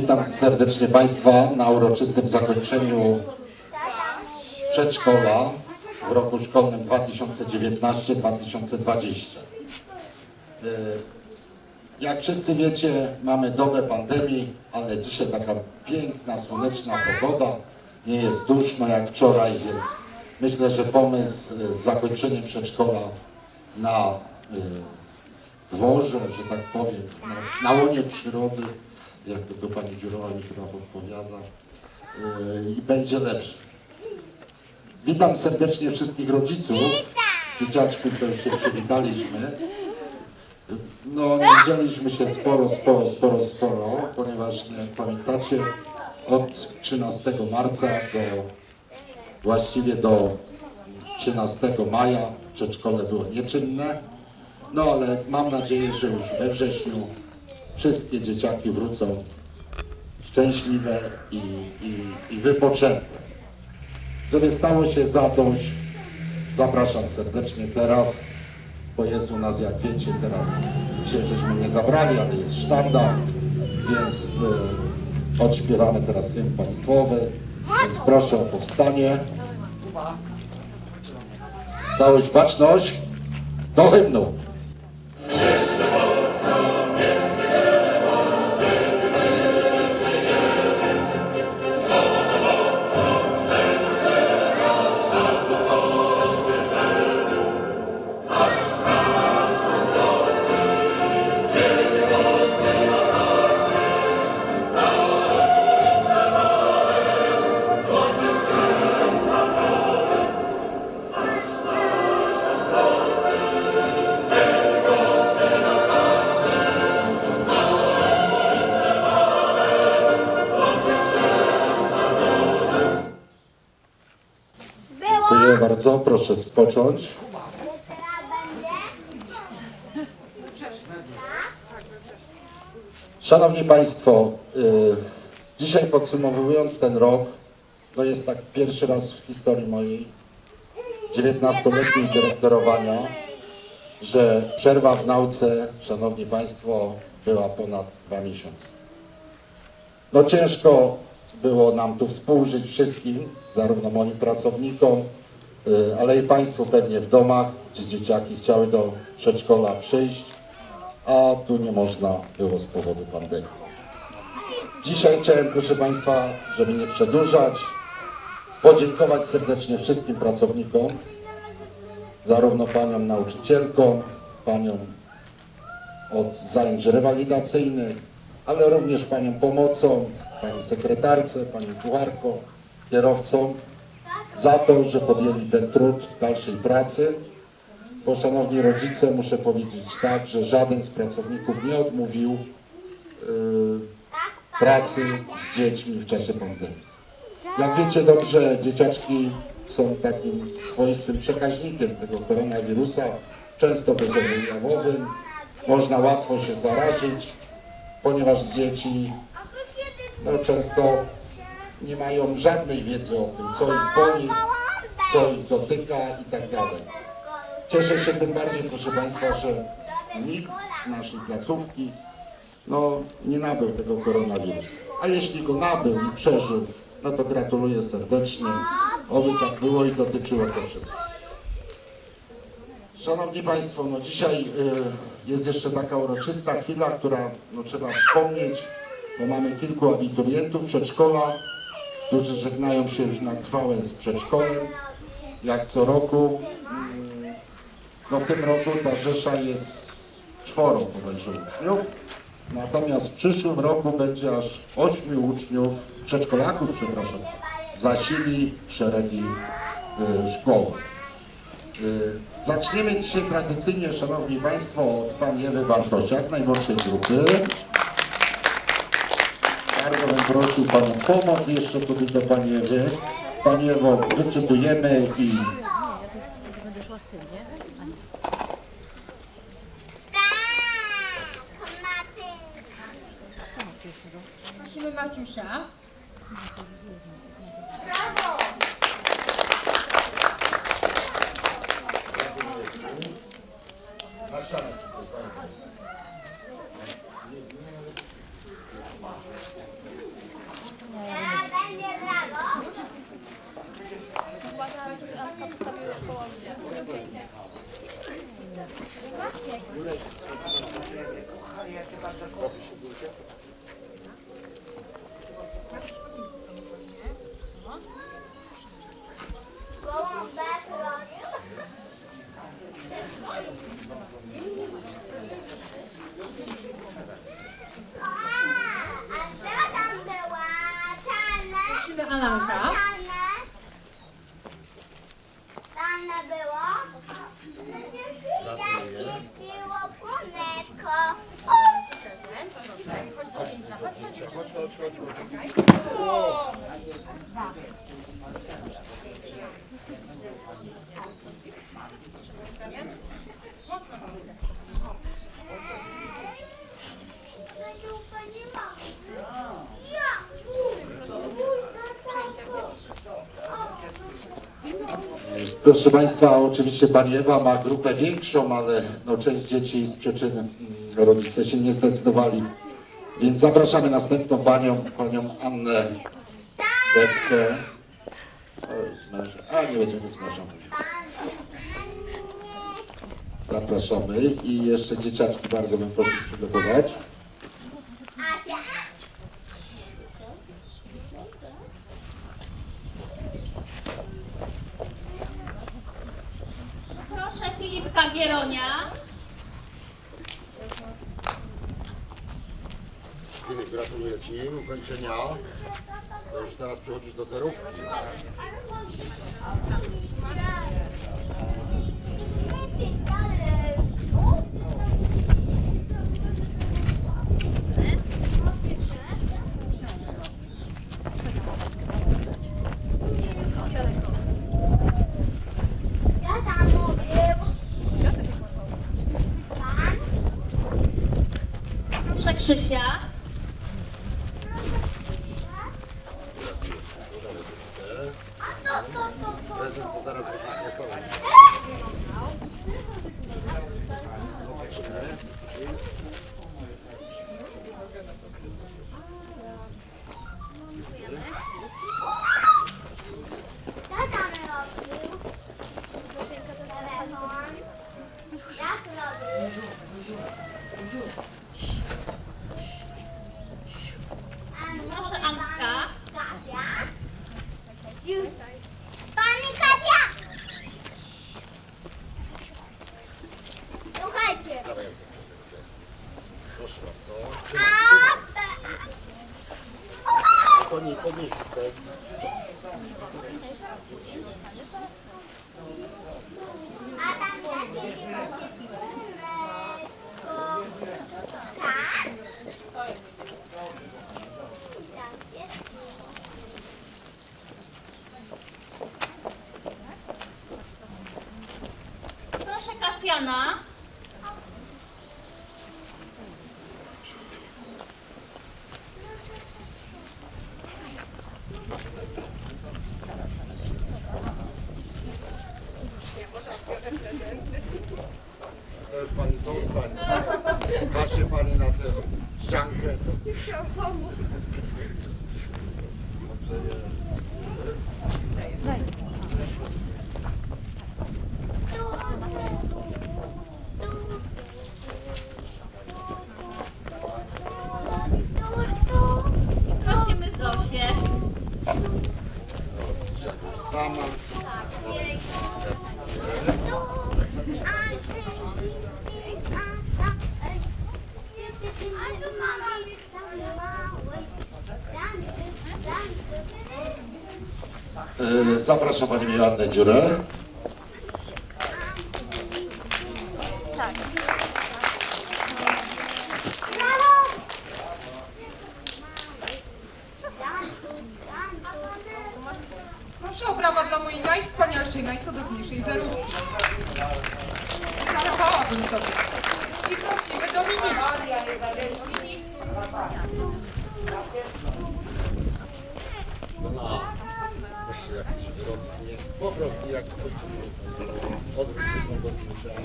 Witam serdecznie Państwa na uroczystym zakończeniu przedszkola w roku szkolnym 2019-2020. E, Jak wszyscy wiecie, mamy dobę pandemii, ale dzisiaj taka piękna, słoneczna pogoda. Nie jest duszno jak wczoraj, więc myślę, że pomysł z zakończeniem przedszkola na y, dworze, że tak powiem, na, na łonie przyrody, jak to pani Dziurowa mi chyba podpowiada, yy, i będzie lepszy. Witam serdecznie wszystkich rodziców. Dzieciaczków już się przywitaliśmy. No, nie widzieliśmy się sporo, sporo, sporo, sporo, ponieważ, jak pamiętacie, od 13 marca do właściwie do 13 maja przedszkole było nieczynne. No ale mam nadzieję, że już we wrześniu wszystkie dzieciaki wrócą szczęśliwe i, i, i wypoczęte. Żeby stało się zadość, zapraszam serdecznie teraz, bo jest u nas, jak wiecie, teraz dzisiaj żeśmy nie zabrali, ale jest sztandar, więc y, odśpiewamy teraz hymn państwowy, więc proszę o powstanie. Całość, baczność do hymnu. Bardzo. Proszę spocząć. Szanowni Państwo, y, dzisiaj podsumowując ten rok, no jest tak pierwszy raz w historii mojej 19-letniej dyrektorowania, że przerwa w nauce, Szanowni Państwo, była ponad dwa miesiące. No ciężko było nam tu współżyć wszystkim, zarówno moim pracownikom, ale i Państwu pewnie w domach, gdzie dzieciaki chciały do przedszkola przyjść, a tu nie można było z powodu pandemii. Dzisiaj chciałem, proszę Państwa, żeby nie przedłużać, podziękować serdecznie wszystkim pracownikom, zarówno paniom nauczycielkom, paniom od zajęć rewalidacyjnych, ale również paniom pomocą, pani sekretarce, pani kucharko, kierowcom za to, że podjęli ten trud dalszej pracy. Bo szanowni rodzice, muszę powiedzieć tak, że żaden z pracowników nie odmówił yy, pracy z dziećmi w czasie pandemii. Jak wiecie dobrze, dzieciaczki są takim swoistym przekaźnikiem tego koronawirusa, często bezobjawowym. Można łatwo się zarazić, ponieważ dzieci no, często nie mają żadnej wiedzy o tym, co ich boli, co ich dotyka i tak dalej. Cieszę się tym bardziej, proszę Państwa, że nikt z naszej placówki no, nie nabył tego koronawirusa. A jeśli go nabył i przeżył, no to gratuluję serdecznie. Oby tak było i dotyczyło to wszystkich. Szanowni Państwo, no dzisiaj y, jest jeszcze taka uroczysta chwila, która no, trzeba wspomnieć, bo mamy kilku abiturientów przedszkola, którzy żegnają się już na trwałe z przedszkolem, jak co roku. No w tym roku ta rzesza jest czworo bodajże uczniów, natomiast w przyszłym roku będzie aż ośmiu uczniów, przedszkolaków, przepraszam, zasili szeregi y, szkoły. Y, Zaczniemy dzisiaj tradycyjnie, Szanowni Państwo, od Pani Ewy Bartosiak, najmłodszej grupy. Bardzo bym prosił Panią pomoc jeszcze tutaj do Pani Ewy. Pani Ewo, wyczytujemy i Będę szła z tym, nie? Prosimy Maciusia. Robił. A, a co tam była? Tanę? Prosimy Alanka. Proszę Państwa, oczywiście Pani Ewa ma grupę większą, ale no, część dzieci z przyczyn mm, rodzice się nie zdecydowali. Więc zapraszamy następną Panią, Panią Annę Depkę. A, nie będziemy z mężem. Zapraszamy i jeszcze dzieciaczki bardzo bym prosił przygotować. Filipka Gieronia. Gratuluję Ci ukończenia. To już teraz przechodzisz do zerówki. Krzysia. A to, to, to, to. Prezent to zaraz weźmie stole. Co tam robił? Telefon. Jak robił? Proszę Antka. Katia? Pani Katia! Słuchajcie. Proszę bardzo. A, To nie podnieś tutaj. a tam jakie Tak? Tak jest. Proszę Kasjana. To już Pani zostań. Każe Pani na tę ściankę. Co... Dobrze jest. Prosimy Zosię. Sama. E, Zapraszam Panią Joannę Dziurę. Proszę o brawa dla mojej najwspanialszej, najcudowniejszej zerówki. Darowałabym sobie. I prosimy Dominiczkę. No, jeszcze jakiś wyrok, nie, po prostu jak ojciec odwróć się do zdjęcia.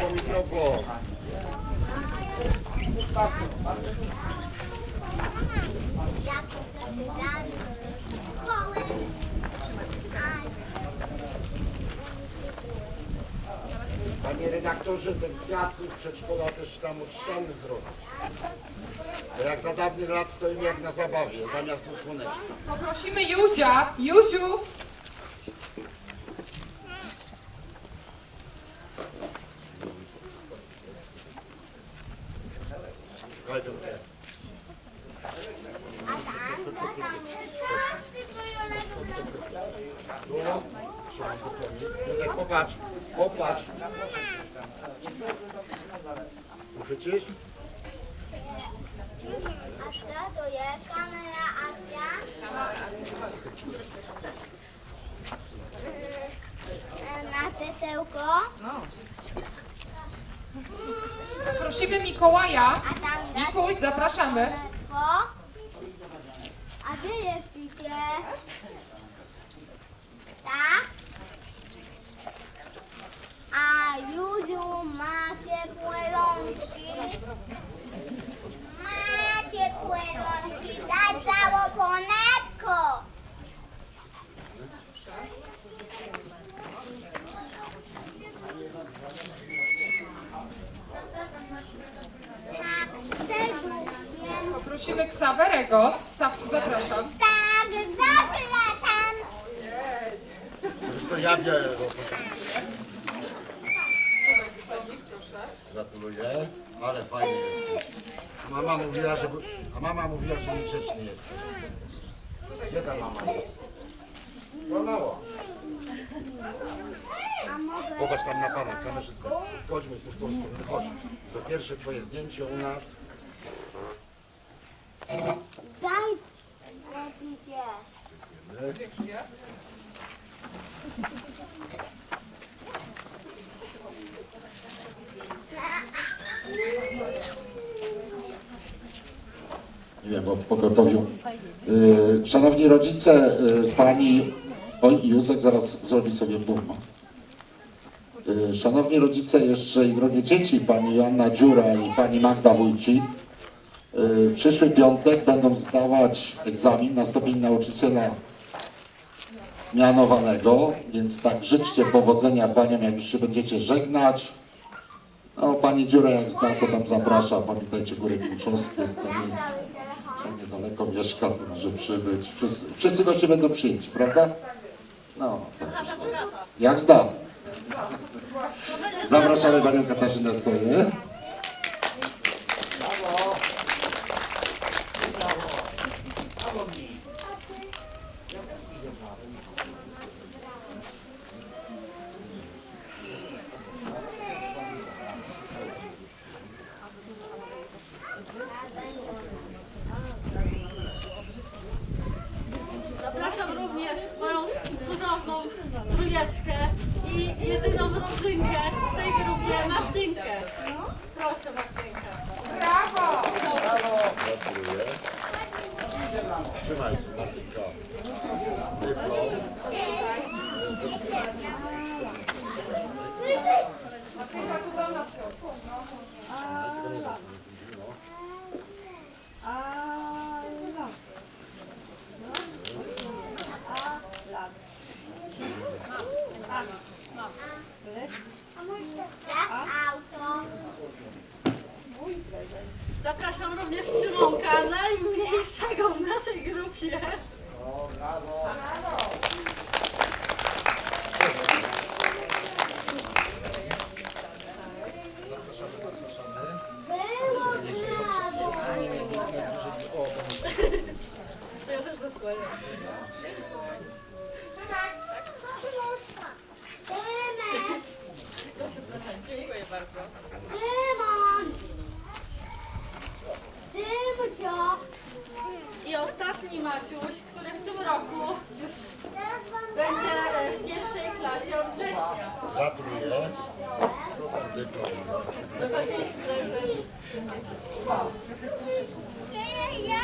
Do mikrofon. Panie redaktorze, ten kwiat przedszkola też tam od ściany zrobić. Bo jak za dawnych lat stoimy jak na zabawie, zamiast do słoneczka. Poprosimy Józia. Józiu. Słuchaj, Piotrek. A tam, to tam jest coś wykrojone Tu, trzymam dyplomik. Józek, popatrz, popatrz. Uchwycisz? A to jest kamera akcja. E, Na cytełko. Prosimy Mikołaja. A tam na Mikuś, zapraszamy. cytełko. A gdzie jest picie? Tak? A Juliu ma ciepłe Ksawku, zapraszam. Tak, zaplatam. Wiesz co, ja biorę. Gratuluję, ale fajny jesteś. A mama mówiła, że, a mama mówiła, że niegrzeczny jesteś. Gdzie ta mama jest? No mało. A mogę... Popatrz tam na pana, kamerzystę. Chodźmy tu w tą stronę, chodź. To pierwsze twoje zdjęcie u nas. Daj lepicie. Nie wiem, bo w pogotowiu. Yy, szanowni rodzice, yy, pani. Oj, Józek zaraz zrobi sobie burma. Yy, szanowni rodzice, jeszcze i drogie dzieci, pani Joanna Dziura i pani Magda Wójcik. Yy, w przyszły piątek będą zdawać egzamin na stopień nauczyciela mianowanego, więc tak życzcie powodzenia paniom, jak już się będziecie żegnać. No, pani Dziura jak zna, to tam zaprasza. Pamiętajcie Górę Kilczowską. Pani tam niedaleko mieszka, to może przybyć. Wszyscy, wszyscy goście będą przyjęci, prawda? No, tak myślę. Jak zdam. Zapraszamy panią Katarzynę Soję. I jedyną rodzynkę w tej grupie, Martynkę. Proszę Martynkę. Brawo. Gratuluję. Trzymaj tu, Martynka. Dyplom. Martynka tu do nas się Tylko nie zasłonię tym no. Tak, auto. Zapraszam również Szymonka, najmniejszego w naszej grupie. Było To ja też zasłaniam. Dymek. Dziękuję bardzo. Dymon. Dymcio. I ostatni Maciuś, który w tym roku już będzie e, w pierwszej klasie od września. Gratuluję. Co tam dyplom? Zobaczyliśmy prezent. Nie, ja.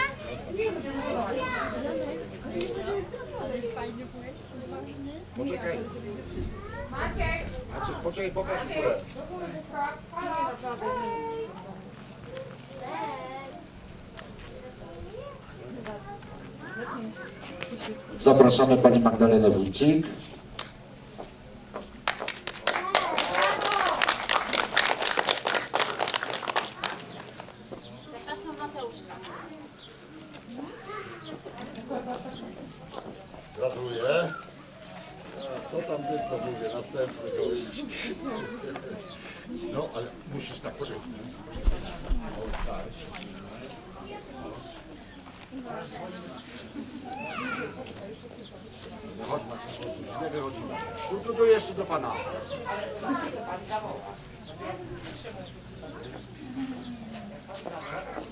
Poczekaj. Maciek. Poczekaj, górę. Zapraszamy Pani Magdalenę Wójcik. szybko mówię, następny gość. No, ale musisz tak, poczekaj. O, tak. Chodź Maciej, źle wychodzimy. Tu, tu, jeszcze do pana. Zapraszam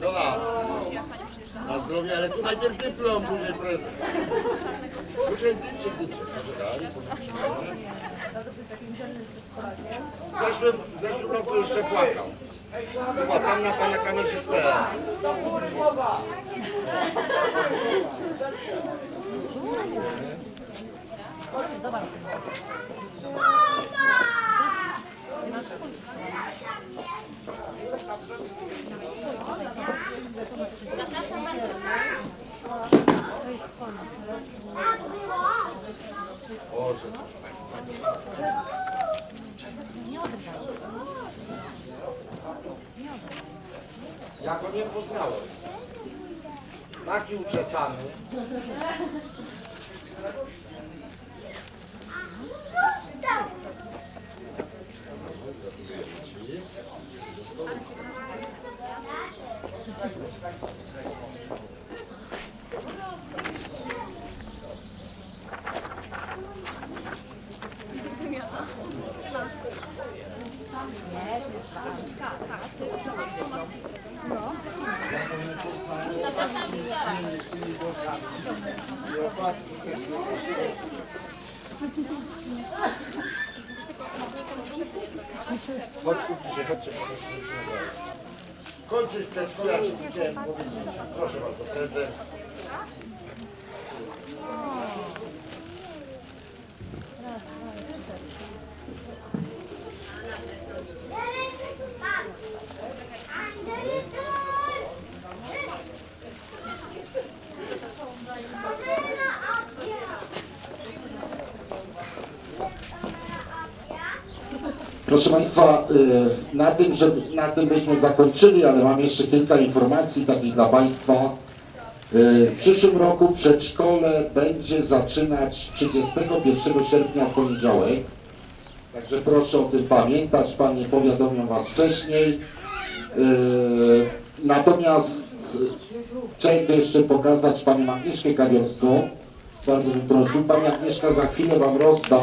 Dobra. Na zdrowie, ale tu najpierw dyplom, później prezent. W zeszłym, w zeszłym roku jeszcze płakał. Tam na pana kamerzystę. Zapraszam Martusia. Ja go nie poznałem. Taki uczesany. Zapraszam Wiktora. Chodź tu bliżej, chodźcie. Kończyć przedszkola, ja ci chciałem. Proszę bardzo, prezent. Proszę Państwa, y, na tym, że, na tym byśmy zakończyli, ale mam jeszcze kilka informacji takich dla Państwa. Y, W przyszłym roku przedszkole będzie zaczynać 31 sierpnia poniedziałek. Także proszę o tym pamiętać, Panie powiadomią Was wcześniej. Y, Natomiast chciałem jeszcze pokazać Panią Agnieszkę Kawiorską. Bardzo bym prosił. Pani Agnieszka za chwilę Wam rozda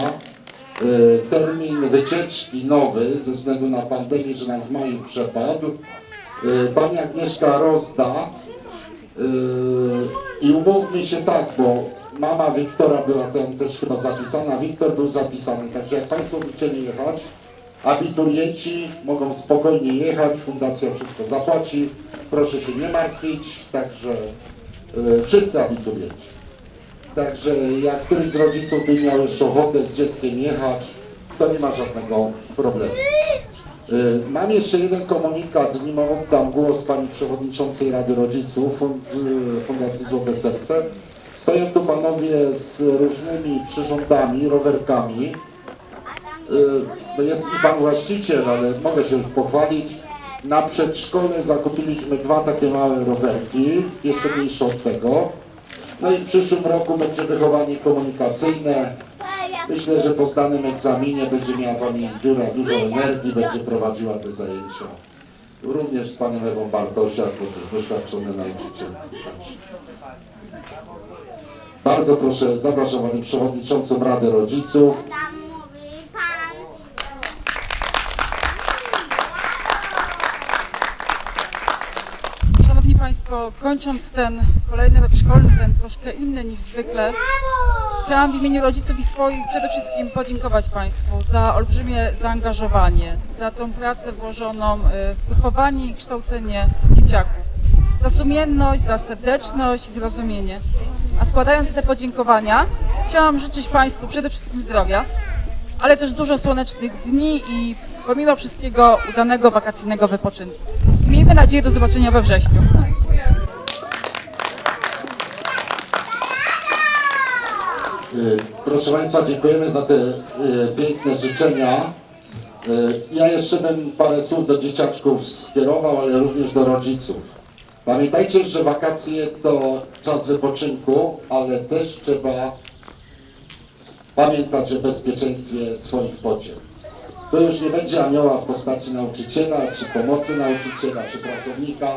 termin wycieczki nowy ze względu na pandemię, że nam w maju przepadł. Y, Pani Agnieszka rozda y, i umówmy się tak, bo mama Wiktora była tam też chyba zapisana, Wiktor był zapisany, także jak Państwo by chcieli jechać, abiturienci mogą spokojnie jechać, fundacja wszystko zapłaci, proszę się nie martwić, także wszyscy abiturienci. Także jak któryś z rodziców by miał jeszcze ochotę z dzieckiem jechać, to nie ma żadnego problemu. Y, Mam jeszcze jeden komunikat, nim oddam głos Pani Przewodniczącej Rady Rodziców y, Fundacji Złote Serce. Stoją tu Panowie z różnymi przyrządami, rowerkami. Y, jest i Pan właściciel, ale mogę się już pochwalić. Na przedszkole zakupiliśmy dwa takie małe rowerki, jeszcze mniejsze od tego. No i w przyszłym roku będzie wychowanie komunikacyjne. Myślę, że po zdanym egzaminie będzie miała Pani Dziura dużo energii, będzie prowadziła te zajęcia. Również z Panią Ewą Bartosiak, bo doświadczony nauczyciel. Bardzo proszę, zapraszam Panią Przewodniczącą Rady Rodziców. Tam mówi pan. Państwo, kończąc ten kolejny rok szkolny, ten troszkę inny niż zwykle, Chciałam w imieniu rodziców i swoich przede wszystkim podziękować Państwu za olbrzymie zaangażowanie, za tą pracę włożoną y, w wychowanie i kształcenie dzieciaków, za sumienność, za serdeczność i zrozumienie. A składając te podziękowania, chciałam życzyć Państwu przede wszystkim zdrowia, ale też dużo słonecznych dni i pomimo wszystkiego udanego wakacyjnego wypoczynku. Miejmy nadzieję do zobaczenia we wrześniu. Proszę Państwa, dziękujemy za te y, piękne życzenia. Y, Ja jeszcze bym parę słów do dzieciaczków skierował, ale również do rodziców. Pamiętajcie, że wakacje to czas wypoczynku, ale też trzeba pamiętać o bezpieczeństwie swoich pociech. To już nie będzie anioła w postaci nauczyciela, czy pomocy nauczyciela, czy pracownika,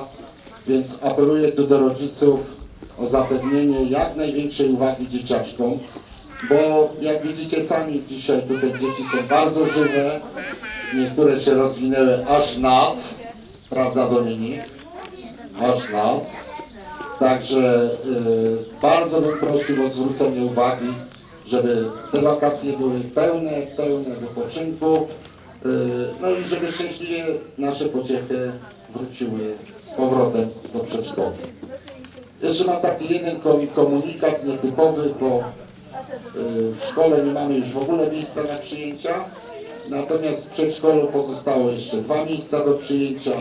więc apeluję tu do rodziców o zapewnienie jak największej uwagi dzieciaczkom, bo jak widzicie sami dzisiaj tutaj dzieci są bardzo żywe, niektóre się rozwinęły aż nad, prawda Dominik? Aż nad. Także y, bardzo bym prosił o zwrócenie uwagi, żeby te wakacje były pełne, pełne wypoczynku, y, no i żeby szczęśliwie nasze pociechy wróciły z powrotem do przedszkola. Jeszcze mam taki jeden kom- komunikat nietypowy, bo y, w szkole nie mamy już w ogóle miejsca na przyjęcia, natomiast w przedszkolu pozostało jeszcze dwa miejsca do przyjęcia.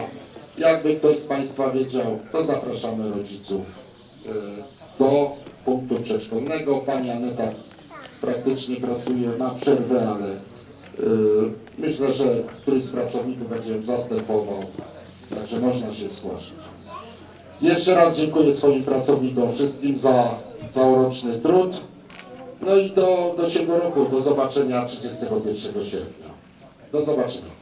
Jakby ktoś z Państwa wiedział, to zapraszamy rodziców y, do punktu przedszkolnego. Pani Aneta praktycznie pracuje, ma przerwę, ale y, myślę, że któryś z pracowników będzie zastępował, także można się zgłaszać. Jeszcze raz dziękuję swoim pracownikom wszystkim za całoroczny trud. No i do, do siebie roku, do zobaczenia 31 sierpnia. Do zobaczenia.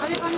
Ale pan